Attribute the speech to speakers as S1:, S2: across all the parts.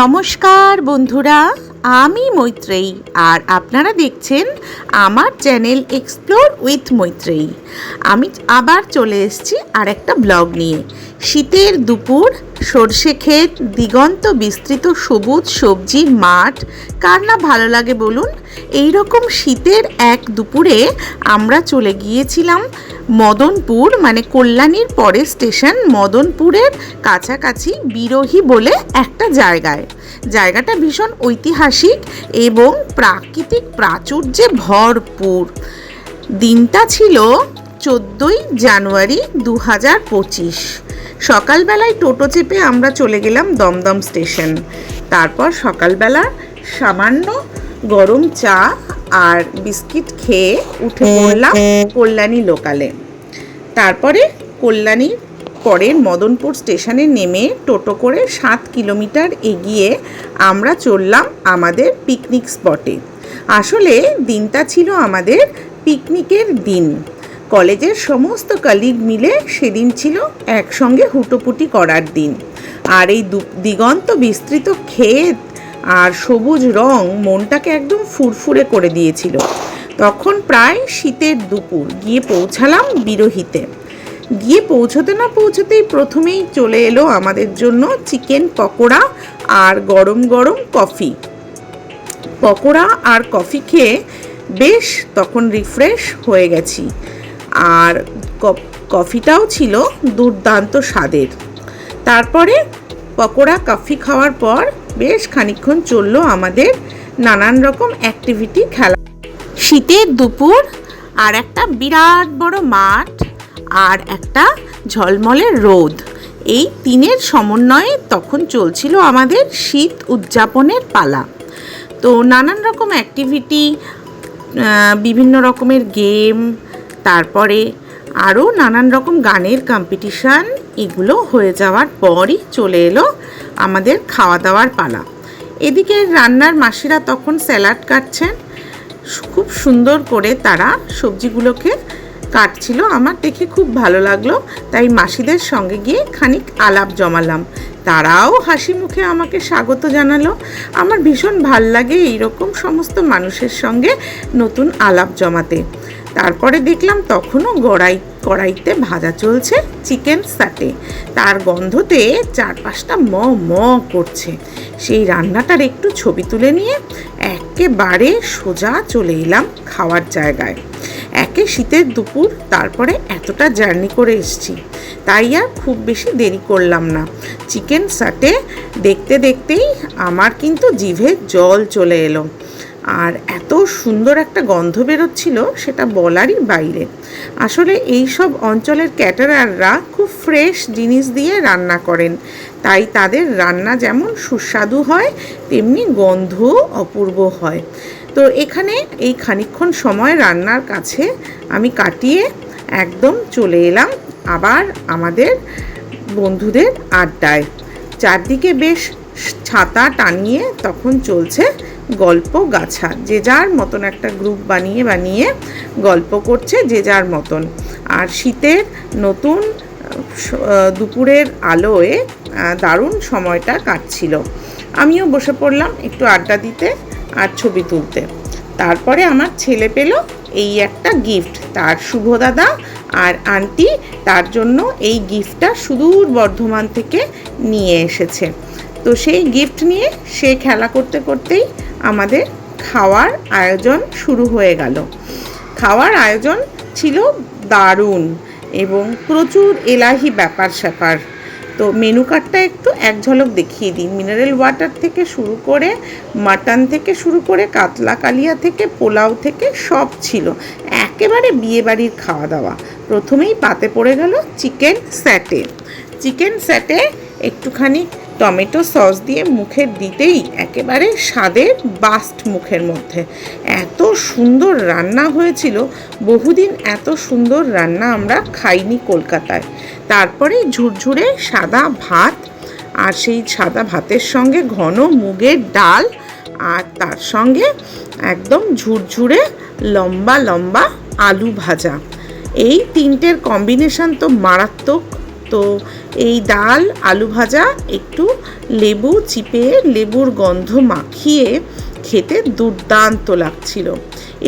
S1: নমস্কার বন্ধুরা, আমি মৈত্রেয়ী আর আপনারা দেখছেন আমার চ্যানেল এক্সপ্লোর উইথ মৈত্রেয়ী। আমি আবার চলে এসেছি আর একটা ব্লগ নিয়ে। শীতের দুপুর সর্ষে ক্ষেত, দিগন্ত, বিস্তৃত সবুজ সবজির মাঠ, কার না ভালো লাগে বলুন? এই রকম শীতের এক দুপুরে আমরা চলে গিয়েছিলাম মদনপুর মানে কল্যাণীর পরের স্টেশন, মদনপুরের কাছাকাছি বিরোহী বলে একটা জায়গায়। জায়গাটা ভীষণ ঐতিহাসিক এবং প্রাকৃতিক প্রাচুর্যে ভরপুর। দিনটা ছিল চোদ্দোই জানুয়ারি দু হাজার পঁচিশ। সকালবেলায় টোটো চেপে আমরা চলে গেলাম দমদম স্টেশন। তারপর সকালবেলা সামান্য গরম চা আর বিস্কিট খেয়ে উঠে পড়লাম কল্যাণী লোকালে। তারপরে কল্যাণী পরের মদনপুর স্টেশনে নেমে টোটো করে সাত কিলোমিটার এগিয়ে আমরা চললাম আমাদের পিকনিক স্পটে। আসলে দিনটা ছিল আমাদের পিকনিকের দিন। কলেজের সমস্ত কালিগ মিলে সেদিন ছিল একসঙ্গে হুটোপুটি করার দিন। আর এই দিগন্ত বিস্তৃত ক্ষেত আর সবুজ রং মনটাকে একদম ফুরফুরে করে দিয়েছিল। তখন প্রায় শীতের দুপুর, গিয়ে পৌঁছালাম বিরোহিতে। গিয়ে পৌঁছতে না পৌঁছতেই প্রথমেই চলে এলো আমাদের জন্য চিকেন পকোড়া আর গরম গরম কফি। পকোড়া আর কফি খেয়ে বেশ তখন রিফ্রেশ হয়ে গেছি। আর কফিটাও ছিল দুর্দান্ত স্বাদের। তারপরে পকোড়া, কফি খাওয়ার পর বেশ খানিকক্ষণ চলল আমাদের নানান রকম অ্যাক্টিভিটি খেলা। শীতের দুপুর আর একটা বিরাট বড় মাঠ আর একটা ঝলমলে রোদ। এই তিনের সমন্বয়ে তখন চলছিল আমাদের শীত উদযাপনের পালা। তো নানান রকম অ্যাক্টিভিটি বিভিন্ন রকমের গেম তারপরে আরও নানান রকম গানের কম্পিটিশান এগুলো হয়ে যাওয়ার পরই চলে এলো আমাদের খাওয়া দাওয়ার পালা। এদিকে রান্নার মাসিরা তখন স্যালাড কাটছেন। খুব সুন্দর করে তারা সবজিগুলোকে কাটছিল। আমার দেখে খুব ভালো লাগল। তাই মাসিদের সঙ্গে গিয়ে খানিক আলাপ জমালাম। তারাও হাসি মুখে আমাকে স্বাগত জানালো। আমার ভীষণ ভালো লাগে এইরকম সমস্ত মানুষের সঙ্গে নতুন আলাপ জমাতে। তারপরে দেখলাম তখনও গড়াই, কড়াইতে ভাজা চলছে চিকেন সাটে। তার গন্ধতে চারপাশটা ম ম করছে। সেই রান্নাটার একটু ছবি তুলে নিয়ে একেবারে সোজা চলে এলাম খাওয়ার জায়গায়। একে শীতের দুপুর, তারপরে এতটা জার্নি করে এসেছি। তাই আর খুব বেশি দেরি করলাম না। চিকেন সাটে দেখতে দেখতেই আমার কিন্তু জিভে জল চলে এলো। আর এত সুন্দর একটা গন্ধ বেরোচ্ছিল সেটা বলারই বাইরে। আসলে এই সব অঞ্চলের ক্যাটারাররা খুব ফ্রেশ জিনিস দিয়ে রান্না করেন। তাই তাদের রান্না যেমন সুস্বাদু হয়, তেমনি গন্ধ অপূর্ব হয়। তো এখানে এই খানিকক্ষণ সময় রান্নার কাছে আমি কাটিয়ে একদম চলে এলাম আবার আমাদের বন্ধুদের আড্ডায়। চারদিকে বেশ ছাতা টানিয়ে তখন চলছে গল্প গাছা। যে যার মতন একটা গ্রুপ বানিয়ে বানিয়ে গল্প করছে যে যার মতন। আর শীতের নতুন দুপুরের আলোয় দারুণ সময়টা কাটছিল। আমিও বসে পড়লাম একটু আড্ডা দিতে আর ছবি তুলতে। তারপরে আমার ছেলে পেল এই একটা গিফট তার শুভ দাদা আর আন্টি তার জন্য এই গিফটটা সুদূর বর্ধমান থেকে নিয়ে এসেছে। তো সেই গিফট নিয়ে সে খেলা করতে করতেই আমাদের খাওয়ার আয়োজন শুরু হয়ে গেল। খাওয়ার আয়োজন ছিল দারুণ এবং প্রচুর এলাহি ব্যাপার স্যাপার তো মেনু কার্ডটা একটু এক ঝলক দেখিয়ে দিন মিনারেল ওয়াটার থেকে শুরু করে মাটন থেকে শুরু করে কাতলা, কালিয়া থেকে, পোলাও থেকে সব ছিল। একেবারে বিয়েবাড়ির খাওয়া দাওয়া প্রথমেই পাতে পড়ে গেল চিকেন স্যাটে চিকেন স্যাটে একটুখানি টমেটো সস দিয়ে মুখে দিতেই একেবারে স্বাদের বাস্ট মুখের মধ্যে। এত সুন্দর রান্না হয়েছিল, বহুদিন এত সুন্দর রান্না আমরা খাইনি কলকাতায়। তারপরে ঝুরঝুরে সাদা ভাত, আর সেই সাদা ভাতের সঙ্গে ঘন মুগের ডাল, আর তার সঙ্গে একদম ঝুরঝুরে লম্বা লম্বা আলু ভাজা। এই তিনটের কম্বিনেশন তো মারাত্মক তো এই ডাল, আলু ভাজা, একটু লেবু চিপে লেবুর গন্ধ মাখিয়ে খেতে দুর্দান্ত লাগছিল।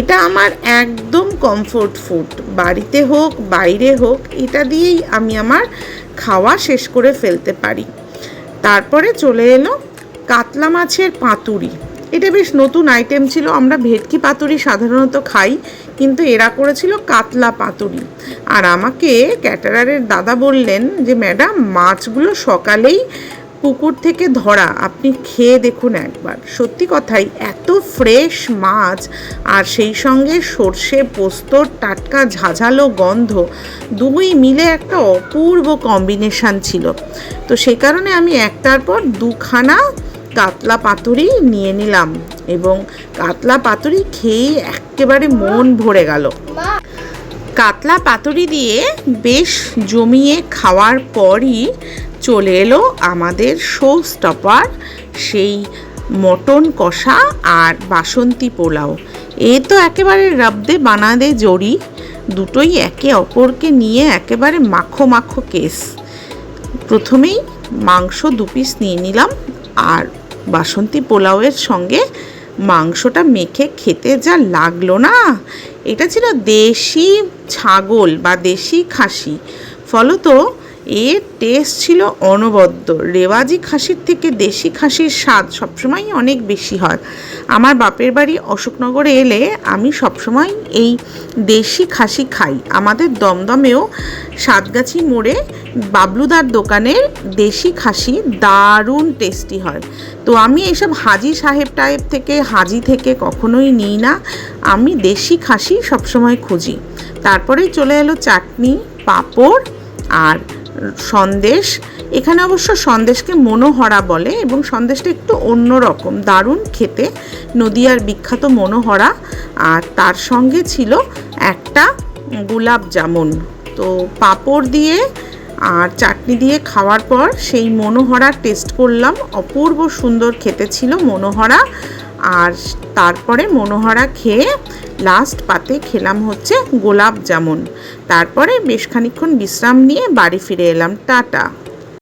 S1: এটা আমার একদম কমফোর্ট ফুড বাড়িতে হোক, বাইরে হোক, এটা দিয়েই আমি আমার খাওয়া শেষ করে ফেলতে পারি। তারপরে চলে এলো কাতলা মাছের পাতুরি। এটা বেশ নতুন আইটেম ছিল। আমরা ভেটকি পাতুরি সাধারণত খাই। কিন্তু এরা করেছিল কাতলা পাতুরি। আর আমাকে ক্যাটারারের দাদা বললেন যে, ম্যাডাম, মাছগুলো সকালেই পুকুর থেকে ধরা। আপনি খেয়ে দেখুন একবার। সত্যি কথাই, এত ফ্রেশ মাছ আর সেই সঙ্গে সর্ষে পোস্তর টাটকা ঝাঝালো গন্ধ, দুই মিলে একটা অপূর্ব কম্বিনেশান ছিল। তো সেই কারণে আমি একটার পর দুখানা কাতলা পাতুরি নিয়ে নিলাম এবং কাতলা পাতুরি খেয়েই একেবারে মন ভরে গেল। কাতলা পাতুরি দিয়ে বেশ জমিয়ে খাওয়ার পরই চলে এলো আমাদের শো স্টপার সেই মটন কষা আর বাসন্তী পোলাও। এ তো একেবারে রব্দে বানাদে জড়ি দুটোই একে অপরকে নিয়ে একেবারে মাখো মাখো কেস। প্রথমেই মাংস দু পিস নিয়ে নিলাম আর বাসন্তী পোলাওয়ের সঙ্গে মাংসটা মেখে খেতে যা লাগল না? এটা ছিল দেশি ছাগল বা দেশি খাসি। ফলত এর টেস্ট ছিল অনবদ্য। রেওয়াজি খাসির থেকে দেশি খাসির স্বাদ সবসময়ই অনেক বেশি হয়। আমার বাপের বাড়ি অশোকনগরে এলে আমি সবসময় এই দেশি খাসি খাই। আমাদের দমদমেও সাতগাছি মোড়ে বাবলুদার দোকানের দেশি খাসি দারুণ টেস্টি হয়। তো আমি এইসব হাজি সাহেব টাইপ থেকে, হাজি থেকে কখনোই নিই না। আমি দেশি খাসি সবসময় খুঁজি। তারপরেই চলে এলো চাটনি, পাঁপড় আর সন্দেশ। এখানে অবশ্য সন্দেশকে মনোহরা বলে এবং সন্দেশটা একটু অন্য রকম দারুণ খেতে। নদিয়ার বিখ্যাত মনোহরা। আর তার সঙ্গে ছিল একটা গোলাপ জামুন। তো পাঁপড় দিয়ে আর চাটনি দিয়ে খাওয়ার পর সেই মনোহরা টেস্ট করলাম। অপূর্ব সুন্দর খেতে ছিল মনোহরা। আর তারপরে মনোহরা খেয়ে লাস্ট পাতে খেলাম হচ্ছে গোলাপ জামুন। তারপরে বেশ খানিক্ষণ বিশ্রাম নিয়ে বাড়ি ফিরে এলাম টাটা।